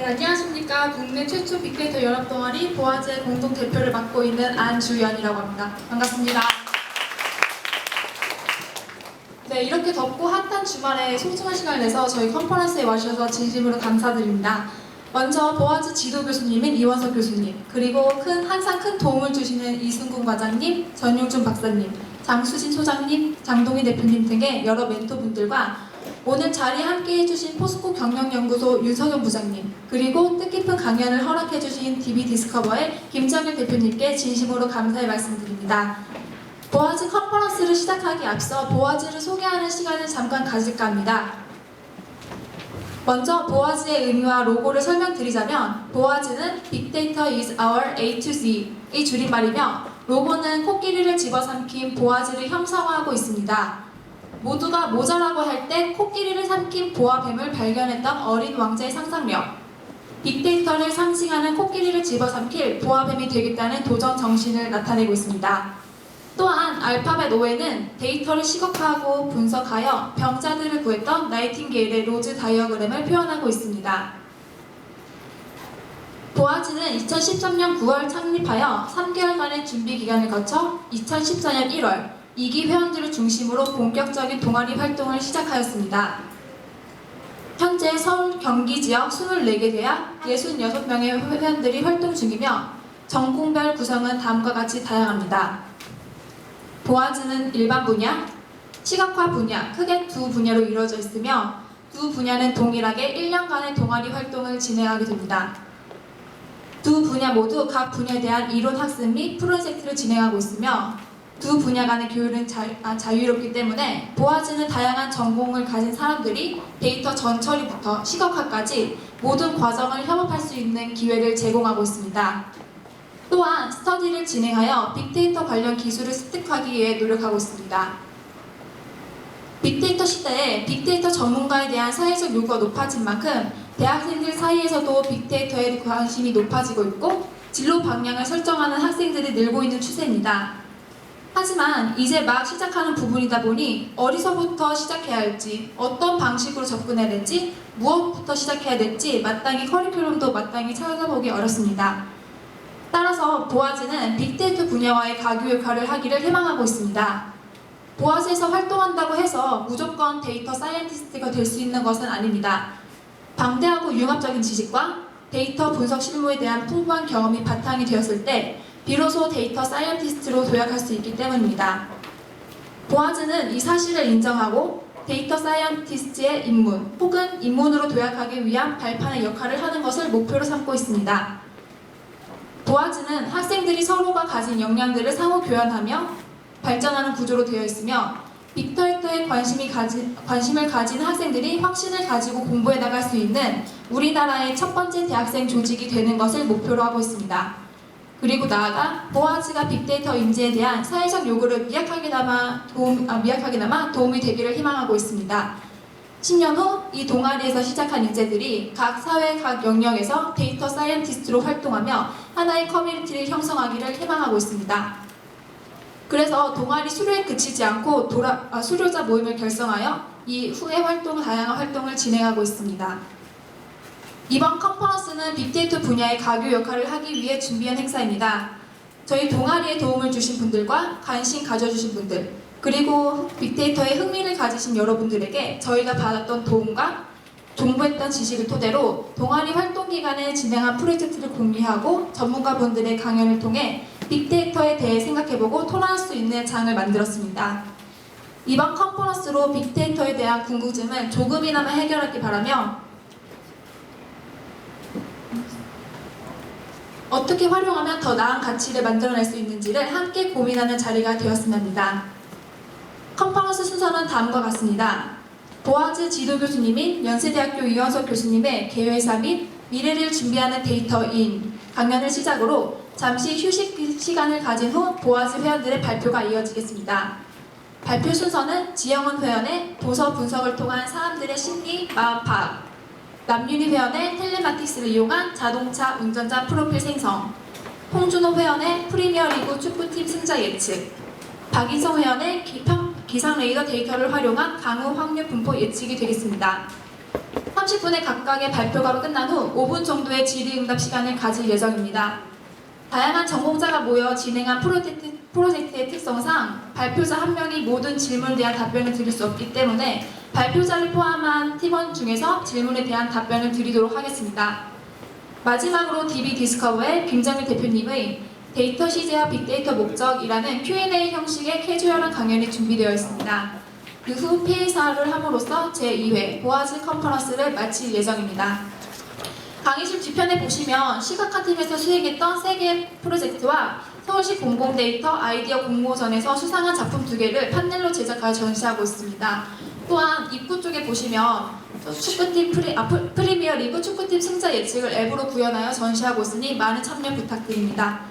네, 안녕하십니까. 국내 최초 빅데이터 연합 동아리 보아제 공동 대표를 맡고 있는 안주연이라고 합니다. 반갑습니다. 네, 이렇게 덥고 핫한 주말에 소중한 시간을 내서 저희 컨퍼런스에 와주셔서 진심으로 감사드립니다. 먼저 보아즈 지도 교수님인 이원석 교수님, 그리고 큰 항상 큰 도움을 주시는 이승군 과장님, 전용준 박사님, 장수진 소장님, 장동희 대표님 등의 여러 멘토분들과 오늘 자리에 함께 해주신 포스코 경영연구소 윤석현 부장님 그리고 뜻깊은 강연을 허락해주신 DB 디스커버의 김정일 대표님께 진심으로 감사의 말씀드립니다. 보아즈 컨퍼런스를 시작하기 앞서 보아즈를 소개하는 시간을 잠깐 가질까 합니다. 먼저 보아즈의 의미와 로고를 설명드리자면 보아즈는 빅데이터 is our A to Z의 줄임말이며 로고는 코끼리를 집어삼킨 보아즈를 형상화하고 있습니다. 모두가 모자라고 할 때 코끼리를 삼킨 보아뱀을 발견했던 어린 왕자의 상상력. 빅데이터를 상징하는 코끼리를 집어삼킬 보아뱀이 되겠다는 도전 정신을 나타내고 있습니다. 또한 알파벳 O에는 데이터를 시각화하고 분석하여 병자들을 구했던 나이팅게일의 로즈 다이어그램을 표현하고 있습니다. 보아즈는 2013년 9월 창립하여 3개월간의 준비 기간을 거쳐 2014년 1월 2기 회원들을 중심으로 본격적인 동아리 활동을 시작하였습니다. 현재 서울 경기 지역 24개 대학 66명의 회원들이 활동 중이며 전공별 구성은 다음과 같이 다양합니다. 보아즈는 일반 분야, 시각화 분야 크게 두 분야로 이루어져 있으며 두 분야는 동일하게 1년간의 동아리 활동을 진행하게 됩니다. 두 분야 모두 각 분야에 대한 이론 학습 및 프로젝트를 진행하고 있으며 두 분야 간의 교육은 자, 아, 자유롭기 때문에 보아즈는 다양한 전공을 가진 사람들이 데이터 전처리부터 시각화까지 모든 과정을 협업할 수 있는 기회를 제공하고 있습니다. 또한 스터디를 진행하여 빅데이터 관련 기술을 습득하기 위해 노력하고 있습니다. 빅데이터 시대에 빅데이터 전문가에 대한 사회적 요구가 높아진 만큼 대학생들 사이에서도 빅데이터에 관심이 높아지고 있고 진로 방향을 설정하는 학생들이 늘고 있는 추세입니다. 하지만 이제 막 시작하는 부분이다 보니 어디서부터 시작해야 할지, 어떤 방식으로 접근해야 될지, 무엇부터 시작해야 될지 마땅히 커리큘럼도 마땅히 찾아보기 어렵습니다. 따라서 보아즈는 빅데이터 분야와의 가교 역할을 하기를 희망하고 있습니다. 보아즈에서 활동한다고 해서 무조건 데이터 사이언티스트가 될 수 있는 것은 아닙니다. 방대하고 융합적인 지식과 데이터 분석 실무에 대한 풍부한 경험이 바탕이 되었을 때 비로소 데이터 사이언티스트로 도약할 수 있기 때문입니다. 보아즈는 이 사실을 인정하고 데이터 사이언티스트의 입문 혹은 입문으로 도약하기 위한 발판의 역할을 하는 것을 목표로 삼고 있습니다. 보아즈는 학생들이 서로가 가진 역량들을 상호 교환하며 발전하는 구조로 되어 있으며 빅데이터에 관심이 가지, 관심을 가진 학생들이 확신을 가지고 공부해 나갈 수 있는 우리나라의 첫 번째 대학생 조직이 되는 것을 목표로 하고 있습니다. 그리고 나아가 보아즈가 빅데이터 인재에 대한 사회적 요구를 미약하게나마 도움, 아, 미약하게나마 도움이 되기를 희망하고 있습니다. 10년 후 이 동아리에서 시작한 인재들이 각 사회 각 영역에서 데이터 사이언티스트로 활동하며 하나의 커뮤니티를 형성하기를 희망하고 있습니다. 그래서 동아리 수료에 그치지 않고 돌아, 아, 수료자 모임을 결성하여 이 후에 활동 다양한 활동을 진행하고 있습니다. 이번 컨퍼런스는 빅데이터 분야의 가교 역할을 하기 위해 준비한 행사입니다. 저희 동아리에 도움을 주신 분들과 관심 가져주신 분들, 그리고 빅데이터에 흥미를 가지신 여러분들에게 저희가 받았던 도움과 공부했던 지식을 토대로 동아리 활동 기간에 진행한 프로젝트를 공유하고 전문가분들의 강연을 통해 빅데이터에 대해 생각해보고 토론할 수 있는 장을 만들었습니다. 이번 컨퍼런스로 빅데이터에 대한 궁금증을 조금이나마 해결하기 바라며 어떻게 활용하면 더 나은 가치를 만들어낼 수 있는지를 함께 고민하는 자리가 되었으면 합니다. 컨퍼런스 순서는 다음과 같습니다. 보아즈 지도 교수님인 연세대학교 이원석 교수님의 개회사 및 미래를 준비하는 데이터인 강연을 시작으로 잠시 휴식 시간을 가진 후 보아즈 회원들의 발표가 이어지겠습니다. 발표 순서는 지영원 회원의 도서 분석을 통한 사람들의 심리, 마음 파악, 남윤희 회원의 텔레마틱스를 이용한 자동차 운전자 프로필 생성, 홍준호 회원의 프리미어리그 축구팀 승자 예측, 박인성 회원의 기평, 기상 레이더 데이터를 활용한 강우 확률 분포 예측이 되겠습니다. 30분의 각각의 발표가 끝난 후 5분 정도의 질의응답 시간을 가질 예정입니다. 다양한 전공자가 모여 진행한 프로젝트, 프로젝트의 특성상 발표자 한 명이 모든 질문에 대한 답변을 드릴 수 없기 때문에 발표자를 포함한 팀원 중에서 질문에 대한 답변을 드리도록 하겠습니다. 마지막으로 DB 디스커버의 김정일 대표님의 데이터 시제와 빅데이터 목적이라는 Q&A 형식의 캐주얼한 강연이 준비되어 있습니다. 그후 폐회사를 함으로써 제2회 보아즈 컨퍼런스를 마칠 예정입니다. 강의실 뒤편에 보시면 시각화 팀에서 수행했던 세 개의 프로젝트와 서울시 공공데이터 아이디어 공모전에서 수상한 작품 두 개를 판넬로 제작하여 전시하고 있습니다. 또한 입구 쪽에 보시면 축구팀 프리, 아, 프- 프리미어 리그 축구팀 승자 예측을 앱으로 구현하여 전시하고 있으니 많은 참여 부탁드립니다.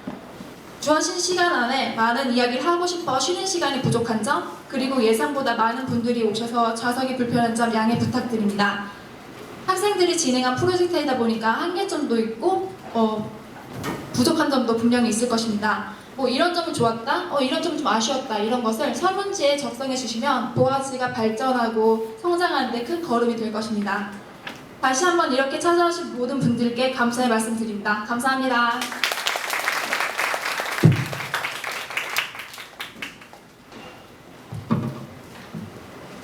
주어진 시간 안에 많은 이야기를 하고 싶어 쉬는 시간이 부족한 점, 그리고 예상보다 많은 분들이 오셔서 좌석이 불편한 점 양해 부탁드립니다. 학생들이 진행한 프로젝트이다 보니까 한계점도 있고 어, 부족한 점도 분명히 있을 것입니다. 뭐 이런 점은 좋았다, 어, 이런 점은 좀 아쉬웠다 이런 것을 설문지에 적성해 주시면 보아지가 발전하고 성장하는 데 큰 걸음이 될 것입니다. 다시 한번 이렇게 찾아오신 모든 분들께 감사의 말씀 드립니다. 감사합니다.